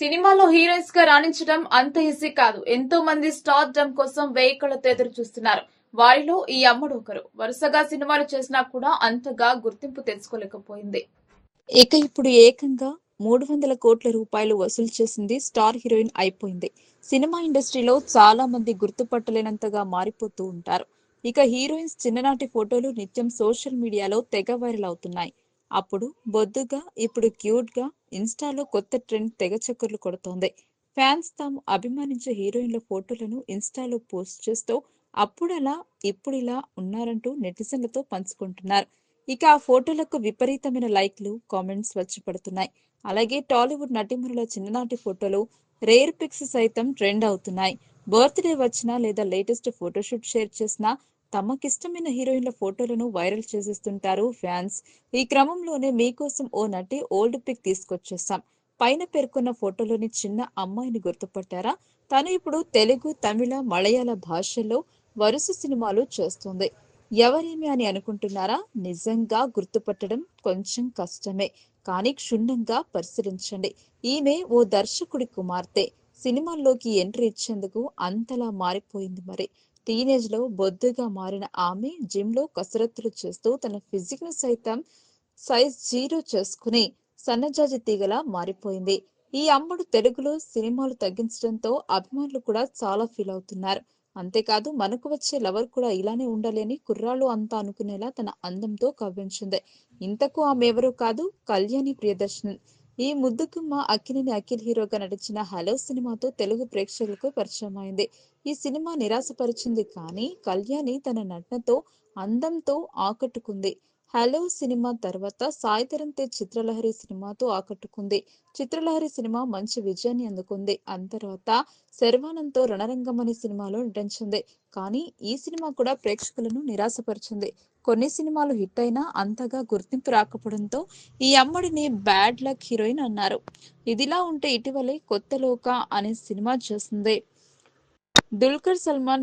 సినిమాలో హీరోయిన్స్గా రాణించడం అంత ఈజీ కాదు. ఎంతో మంది స్టార్ డమ్ కోసం వేయి ఎదురు చూస్తున్నారు. వారిలో ఈ అమ్మడు ఒకరు. వరుసగా సినిమాలు చేసినా కూడా అంతగా గుర్తింపు తెచ్చుకోలేకపోయింది. ఇక ఇప్పుడు ఏకంగా మూడు వందల కోట్ల రూపాయలు వసూలు చేసింది స్టార్ హీరోయిన్ అయిపోయింది. సినిమా ఇండస్ట్రీలో చాలా మంది గుర్తుపట్టలేనంతగా మారిపోతూ ఉంటారు. ఇక హీరోయిన్స్ చిన్ననాటి ఫోటోలు నిత్యం సోషల్ మీడియాలో తెగ వైరల్ అవుతున్నాయి. అప్పుడు బొద్దుగా ఇప్పుడు క్యూట్గా ఇన్స్టాలో కొత్త ట్రెండ్ తెగ చక్కర్లు కొడుతోంది. ఫ్యాన్స్ తాము అభిమానించే హీరోయిన్ల ఫోటోలను ఇన్స్టాలో పోస్ట్ చేస్తూ అప్పుడలా ఇప్పుడు ఇలా ఉన్నారంటూ నెటిజన్లతో పంచుకుంటున్నారు. ఇక ఆ ఫోటోలకు విపరీతమైన లైక్లు కామెంట్స్ వచ్చి పడుతున్నాయి. అలాగే టాలీవుడ్ నటిమరుల చిన్ననాటి ఫోటోలు రేర్ పిక్స్ సైతం ట్రెండ్ అవుతున్నాయి. బర్త్డే వచ్చినా లేదా లేటెస్ట్ ఫోటోషూట్ షేర్ చేసినా తమకిష్టమైన హీరోయిన్ల ఫోటోలను వైరల్ చేసేస్తుంటారు ఫ్యాన్స్. ఈ క్రమంలోనే మీకోసం ఓ నటి ఓల్డ్ పిక్ తీసుకొచ్చేసాం పైన పేర్కొన్న ఫోటోలోని చిన్న అమ్మాయిని గుర్తుపట్టారా? తను ఇప్పుడు తెలుగు తమిళ మలయాళ భాషల్లో వరుస సినిమాలు చేస్తుంది. ఎవరేమి అని అనుకుంటున్నారా? నిజంగా గుర్తుపట్టడం కొంచెం కష్టమే. కానీ క్షుణ్ణంగా పరిశీలించండి. ఈమె ఓ దర్శకుడి కుమార్తె. సినిమాల్లోకి ఎంట్రీ ఇచ్చేందుకు అంతలా మారిపోయింది మరి. టీనేజ్లో బొద్దుగా మారిన ఆమె జిమ్లో కసరత్తులు చేస్తూ తన ఫిజిక్ను సైతం సైజ్ జీరో చేసుకుని సన్నజాజి తీగలా మారిపోయింది. ఈ అమ్మడు తెలుగులో సినిమాలు తగ్గించడంతో అభిమానులు కూడా చాలా ఫీల్ అవుతున్నారు. అంతేకాదు మనకు వచ్చే లవర్ కూడా ఇలానే ఉండాలని కుర్రాళ్ళు అంతా అనుకునేలా తన అందంతో కవ్వించింది. ఇంతకు ఆమె ఎవరూ కాదు కళ్యాణి ప్రియదర్శన్. ఈ ముద్దుగుమ్మ అక్కినేని అఖిల్ హీరోగా నటించిన హలో సినిమాతో తెలుగు ప్రేక్షకులకు పరిచయం అయింది ఈ సినిమా నిరాశపరిచింది కానీ కళ్యాణి తన నటనతో అందంతో ఆకట్టుకుంది. హలో సినిమా తర్వాత సాయిధరం తేజ్ చిత్రలహరి సినిమాతో ఆకట్టుకుంది. చిత్రలహరి సినిమా మంచి విజయాన్ని అందుకుంది. ఆ తర్వాత శర్వానంద్తో రణరంగం అనే సినిమాలో నటించింది. కానీ ఈ సినిమా కూడా ప్రేక్షకులను నిరాశపరిచింది. కొన్ని సినిమాలు హిట్ అయినా అంతగా గుర్తింపు రాకపోవడంతో ఈ అమ్మడిని బ్యాడ్ లక్ హీరోయిన్ అన్నారు. ఇదిలా ఉంటే ఇటీవలే కొత్త లోక అనే సినిమా చేసింది. దుల్కర్ సల్మాన్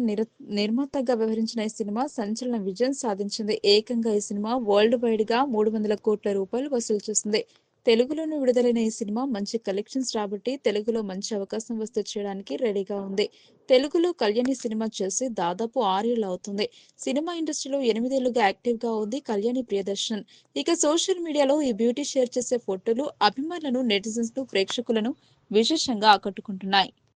నిర్మాతగా వ్యవహరించిన ఈ సినిమా సంచలన విజయం సాధించింది. ఏకంగా ఈ సినిమా వరల్డ్ వైడ్గా మూడు వందల కోట్ల రూపాయలు వసూలు చేసింది. తెలుగులోనూ విడుదలైన ఈ సినిమా మంచి కలెక్షన్స్ రాబట్టి తెలుగులో మంచి అవకాశం వస్తే చేయడానికి రెడీగా ఉంది. తెలుగులో కళ్యాణి సినిమా చేసి దాదాపు ఆరేళ్ళు అవుతుంది. సినిమా ఇండస్ట్రీలో ఎనిమిదేళ్ళుగా యాక్టివ్గా ఉంది కళ్యాణి ప్రియదర్శన్. ఇక సోషల్ మీడియాలో ఈ బ్యూటీ షేర్ చేసే ఫోటోలు అభిమానులను నెటిజన్స్ను ప్రేక్షకులను విశేషంగా ఆకట్టుకుంటున్నాయి.